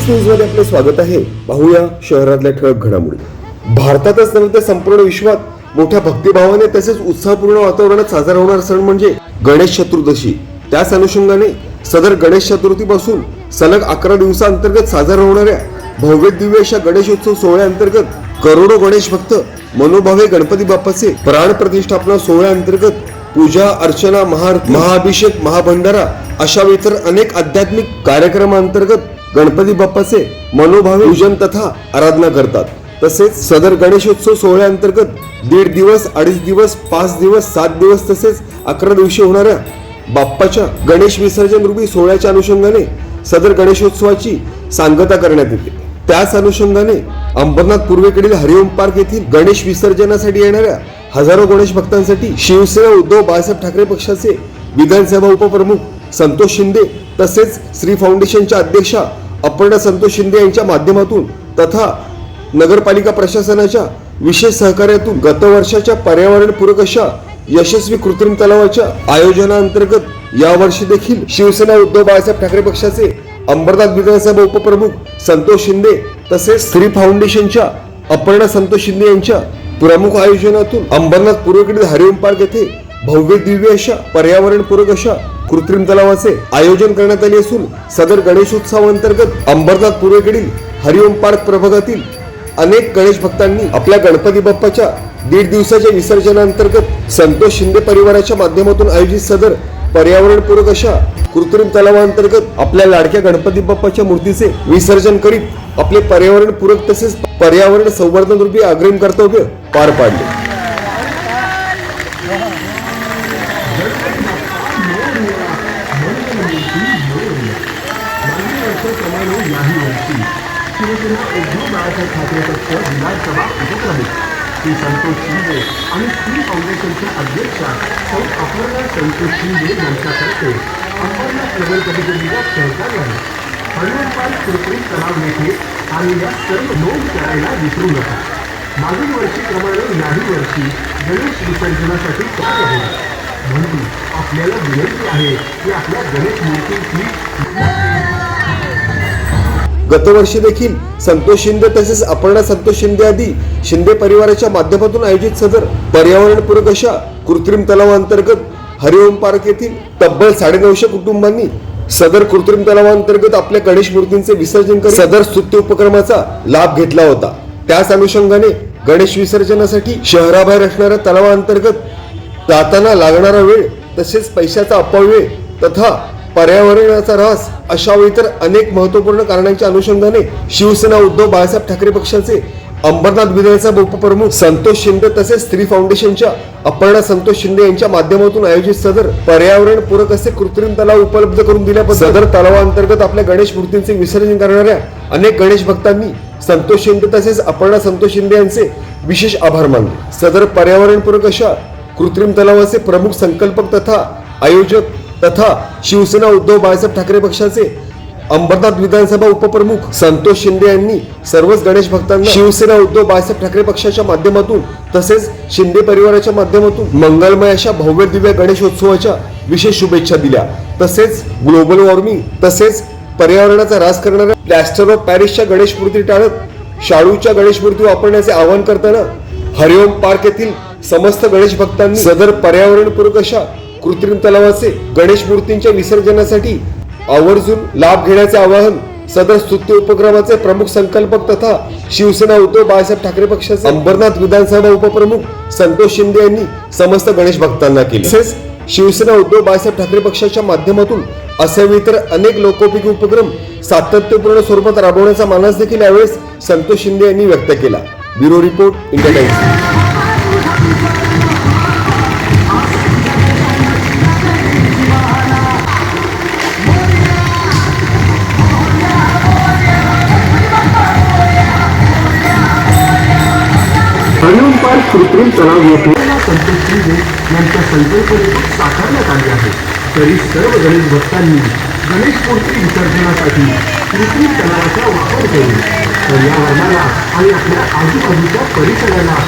Six न्यूजमध्ये आपले स्वागत आहे. पाहूया शहरातल्या ठळक घडामोडी. भारतातच नव्हे तर संपूर्ण विश्वात मोठ्या भक्तिभावाने तसेच उत्साहपूर्ण वातावरणात साजरा होणारा सण म्हणजे गणेश चतुर्दशी. त्याच अनुषंगाने सदर गणेश चतुर्थीपासून सलग अकरा दिवसांतर्गत साजरा होणाऱ्या भव्य दिव्य अशा गणेशोत्सव सोहळ्याअंतर्गत करोडो गणेश भक्त मनोभावे गणपती बाप्पाचे प्राण प्रतिष्ठापना सोहळ्याअंतर्गत पूजा अर्चना महार महाअभिषेक महाभंडारा अशा इतर अनेक आध्यात्मिक कार्यक्रमांतर्गत गणपती बाप्पाचे मनोभावे पूजन तथा आराधना करतात. तसेच सदर गणेशोत्सव सोहळ्याअंतर्गत दीड दिवस अडीच दिवस पाच दिवस सात दिवस तसेच अकरा दिवशी होणाऱ्या बाप्पाच्या गणेश विसर्जन रूपी सोहळ्याच्या अनुषंगाने सदर गणेशोत्सवाची सांगता करण्यात येते. त्याच अनुषंगाने अंबरनाथ पूर्वेकडील हरिओम पार्क येथील गणेश विसर्जनासाठी येणाऱ्या हजारो गणेश भक्तांसाठी शिवसेना उद्धव बाळासाहेब ठाकरे पक्षाचे विधानसभा उपप्रमुख संतोष शिंदे तसेच श्री फाउंडेशनच्या अध्यक्षा अपर्णा संतोष शिंदे यांच्या माध्यमातून तथा नगरपालिका प्रशासनाच्या विशेष सहकार्यातून गत वर्षाच्या पर्यावरणपूरक अशा यशस्वी कृत्रिम तलावाच्या आयोजनाअंतर्गत यावर्षी देखील शिवसेना उद्धव बाळासाहेब ठाकरे पक्षाचे अंबरनाथ विधानसभा उपप्रमुख संतोष शिंदे तसेच स्त्री फाउंडेशनच्या अपर्णा संतोष शिंदे यांच्या प्रमुख आयोजनातून अंबरनाथ पूर्वेकडील हरिओम पार्क येथे भव्य दिव्य अशा पर्यावरणपूरक अशा कृत्रिम तलावाचे आयोजन करण्यात आले असून सदर गणेशोत्सवाअंतर्गत अंबरनाथ पूर्वेकडील हरिओम पार्क प्रभागातील अनेक गणेश भक्तांनी आपल्या गणपती बाप्पाच्या दीड दिवसाच्या विसर्जनांतर्गत संतोष शिंदे परिवाराच्या माध्यमातून आयोजित सदर पर्यावरणपूरक अशा कृत्रिम तलावांतर्गत आपल्या लाडक्या गणपती बाप्पाच्या मूर्तीचे विसर्जन करीत आपले पर्यावरणपूरक तसेच पर्यावरण संवर्धन रूपी अग्रिम कर्तव्य पार पाडले. नाही याही शिवसेना उद्धव बाळासाहेब ठाकरे पक्ष विधानसभा उपप्रमुख. श्री संतोष शिंदे आणि स्त्री फाउंडेशनच्या अध्यक्षा सौ अपर्णा संतोष शिंदे यांच्यातर्फे अंबरनाथ नगर परिषदेच्या सहकार्याने हरिवंपाल कृत्रिम तलाव येथे आलेल्या सर्व नोंद करायला विसरू नका. मागील वर्षीप्रमाणे याही वर्षी गणेश विसर्जनासाठी कार्य होणार म्हणून आपल्याला विनंती आहे की आपल्या गणेश मूर्तींची गतवर्षी देखील संतोष शिंदे तसेच अपर्णा संतोष शिंदे आदी शिंदे परिवाराच्या माध्यमातून आयोजित सदर पर्यावरणपूरक अशा कृत्रिम तलावांतर्गत हरिओम पार्क येथील तब्बल साडेनऊशे कुटुंबांनी सदर कृत्रिम तलावांतर्गत आपल्या गणेश मूर्तींचे विसर्जन करून सदर स्तुत्य उपक्रमाचा लाभ घेतला होता. त्याच अनुषंगाने गणेश विसर्जनासाठी शहराबाहेर असणाऱ्या तलावांतर्गत जाताना लागणारा वेळ तसेच पैशाचा अपव्यय तथा पर्यावरणाचा ऱ्हास अशा व इतर अनेक महत्त्वपूर्ण कारणांच्या अनुषंगाने शिवसेना उद्धव बाळासाहेब ठाकरे पक्षाचे अंबरनाथ विधानसभा उपप्रमुख संतोष शिंदे तसेच स्त्री फाउंडेशनच्या अपर्णा संतोष शिंदे यांच्या माध्यमातून आयोजित सदर पर्यावरण पूरक असे कृत्रिम तलाव उपलब्ध करून दिल्याबद्दल सदर तलावांतर्गत आपल्या गणेश मूर्तींचे विसर्जन करणाऱ्या अनेक गणेश भक्तांनी संतोष शिंदे तसेच अपर्णा संतोष शिंदे यांचे विशेष आभार मानले. सदर पर्यावरणपूरक अशा कृत्रिम तलावाचे प्रमुख संकल्पक तथा आयोजक तथा शिवसेना उद्धव बाळासाहेब ठाकरे पक्षाचे अंबरनाथ विधानसभा उपप्रमुख संतोष शिंदे यांनी सर्वच गणेश भक्तांना शिवसेना उद्धव बाळासाहेब ठाकरे पक्षाच्या माध्यमातून तसेच शिंदे परिवाराच्या माध्यमातून मंगलमय अशा भव्य दिव्य गणेशोत्सवाच्या विशेष शुभेच्छा दिल्या. तसेच ग्लोबल वॉर्मिंग तसेच पर्यावरणाचा ऱ्हास करणाऱ्या प्लॅस्टर ऑफ पॅरिसच्या गणेश मूर्ती टाळत शाळूच्या गणेश मूर्ती वापरण्याचे आवाहन करताना हरिओम पार्क येथील समस्त गणेश भक्तांनी सदर पर्यावरणपूरक अशा कृत्रिम तलावाचे गणेश मूर्तींच्या विसर्जनासाठी आवर्जून लाभ घेण्याचे आवाहन सदर स्तुत्य उपक्रमाचे प्रमुख संकल्पक तथा शिवसेना उद्धव बाळासाहेब ठाकरे पक्षाचे अंबरनाथ विधानसभा उपप्रमुख संतोष शिंदे यांनी समस्त गणेश भक्तांना केले. तसेच शिवसेना उद्धव बाळासाहेब ठाकरे पक्षाच्या माध्यमातून असे इतर अनेक लोकोपयोगी उपक्रम सातत्यपूर्ण स्वरूपात राबवण्याचा मानस देखील यावेळेस संतोष शिंदे यांनी व्यक्त केला. Bureau report India times. Hariom park कृत्रिम तलाव येथे संतोष शिंदे यांच्या संकल्पनेतून साकारण्यात आले आहे. तरी सर्व गणेश भक्तांनी गणेश मूर्ती विसर्जनासाठी कृत्रिम तलावाचा वापर करून पर्यावरणाला आणि आपल्या आजूबाजूच्या परिसराला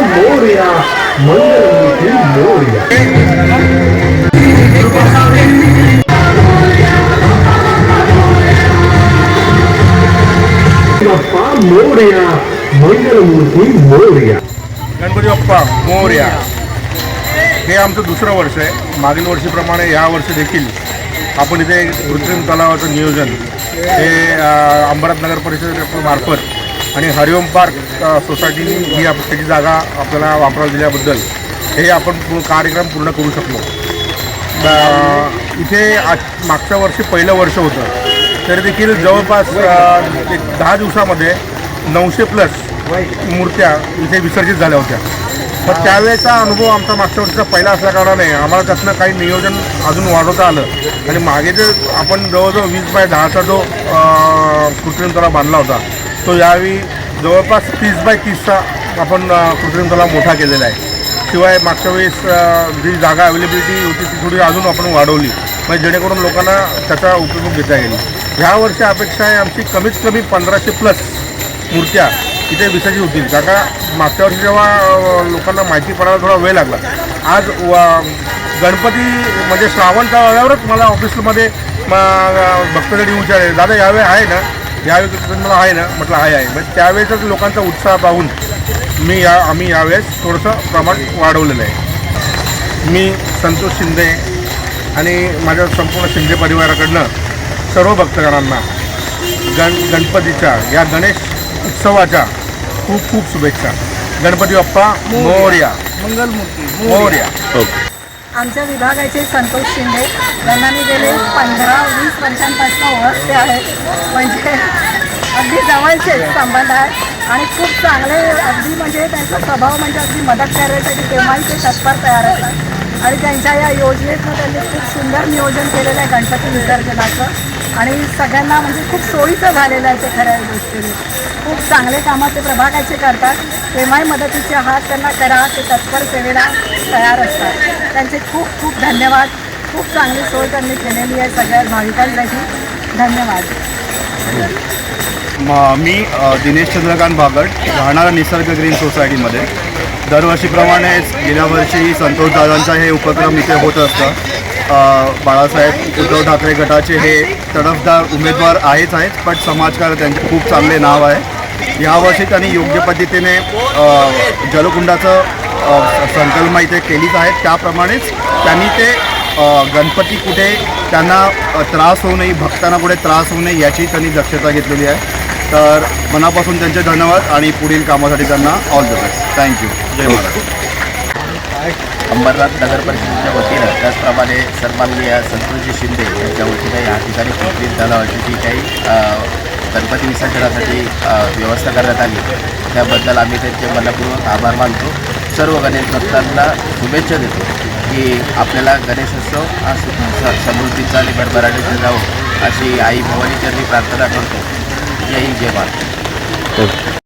मोर्या मंगलमूर्ती मोर्या बाप्पा मोरया मंगलमूर्ती गणपती बाप्पा मोर्या हे आमचं दुसरं वर्ष आहे. मागील वर्षीप्रमाणे या वर्षी देखील आपण इथे कृत्रिम तलावाचं नियोजन हे अ, अंबरनाथ नगर परिषदेमार्फत आणि हरिओम पार्क अ, सोसायटीनी ही आप- त्याची जागा आपल्याला वापरायला दिल्याबद्दल हे आपण पूर्ण कार्यक्रम पूर्ण करू शकलो. इथे आज मागच्या वर्षी पहिलं वर्ष होतं. तरी देखील जवळपास एक दहा दिवसामध्ये नऊशे प्लस मूर्त्या इथे विसर्जित झाल्या होत्या. तर त्यावेळेचा अनुभव आमचा मागच्या वर्षीचा पहिला असल्या कारणाने आम्हाला त्यातनं काही नियोजन अजून वाढवता आलं. आणि मागे जे आपण जवळजवळ वीस बाय दहाचा जो कृत्रिम तलाव बांधला होता तो यावेळी जवळपास तीस बाय तीसचा आपण कृत्रिम तलाव मोठा केलेला आहे. शिवाय मागच्या वेळेस जी जागा अवेलेबिलिटी होती ती थोडी अजून आपण वाढवली. म्हणजे जेणेकरून लोकांना त्याचा उपयोग घेता येईल. ह्या वर्षी अपेक्षा आहे आमची कमीत कमी पंधराशे प्लस मूर्त्या इथे विसर्जित होतील. काका मागच्या वर्षी जेव्हा लोकांना माहिती पडायला थोडा वेळ लागला. आज गणपती म्हणजे श्रावण वेळेवरच मला ऑफिसमध्ये भक्तजणी विचारले दादा यावेळी आहे ना? यावेळी मला आहे ना म्हटलं आहे आहे. मग त्यावेळेसच लोकांचा उत्साह पाहून मी या आम्ही यावेळेस थोडंसं प्रमाण वाढवलेलं आहे. मी संतोष शिंदे आणि माझ्या संपूर्ण शिंदे परिवाराकडनं सर्व भक्तगणांना गण गणपतीच्या या गणेश उत्सवाच्या खूप खूप शुभेच्छा. गणपती बाप्पा मोर्या. मंगलमूर्ती. मोर्या. आमच्या विभागाचे संतोष शिंदे यांना मी गेले पंधरा वर्षांपासून ओळखते आहे. म्हणजे अगदी जवळचे संबंध आहे आणि खूप चांगले अगदी म्हणजे त्यांचा स्वभाव म्हणजे अगदी मदत करण्यासाठी तेव्हाही ते तत्पर तयार असतात. आणि त्यांच्या या योजनेतनं त्यांनी खूप सुंदर नियोजन केलेलं आहे गणपती विसर्जनाचं. आणि सगळ्यांना म्हणजे खूप सोयीचं झालेलं आहे ते खऱ्या गोष्टीने खूप चांगले कामं ते प्रभागाचे करतात. तेव्हाही मदतीचे हात त्यांना करा ते तत्पर सेवेला तयार असतात. त्यांचे खूप खूप धन्यवाद. खूप चांगली सोय त्यांनी केलेली आहे सगळ्या भाविकांसाठी. धन्यवाद. मी दिनेश चंद्रकांत भागट राहणारा निसर्ग ग्रीन सोसायटीमध्ये. दरवर्षीप्रमाणेच गेल्या वर्षी संतोष दादांचा हे उपक्रम इथे होत असतं. बाळासाहेब उद्धव ठाकरे गटाचे हे तडफदार उमेदवार आहेच आहेत पण समाजकार त्यांचे खूप चांगले नाव आहे. यावर्षी त्यांनी योग्य पद्धतीने जलकुंडाचं संकल्पना इथे केलीच आहे त्याप्रमाणेच त्यांनी ते गणपती कुठे त्यांना त्रास होऊ नये भक्तांना कुठे त्रास होऊ नये याची त्यांनी दक्षता घेतलेली आहे. तर मनापासून त्यांचे धन्यवाद आणि पुढील कामासाठी त्यांना all the best thank you जय महाराज. अंबरनाथ नगर परिषदेच्या वतीनं त्याचप्रमाणे सन्माननीय संतोषजी शिंदे यांच्या वतीनं या ठिकाणी कृत्रिम तलावाची जी काही गणपती विसर्जनासाठी व्यवस्था करण्यात आली त्याबद्दल आम्ही त्यांचे मनपूर्वक आभार मानतो. सर्व गणेश भक्तांना शुभेच्छा देतो. की आपल्याला गणेशोत्सव हा सु- समृद्धीचा आणि भरभराटीचा जावं अशी आई भवानी चरणी प्रार्थना करतो. जय हिंद जय भारत.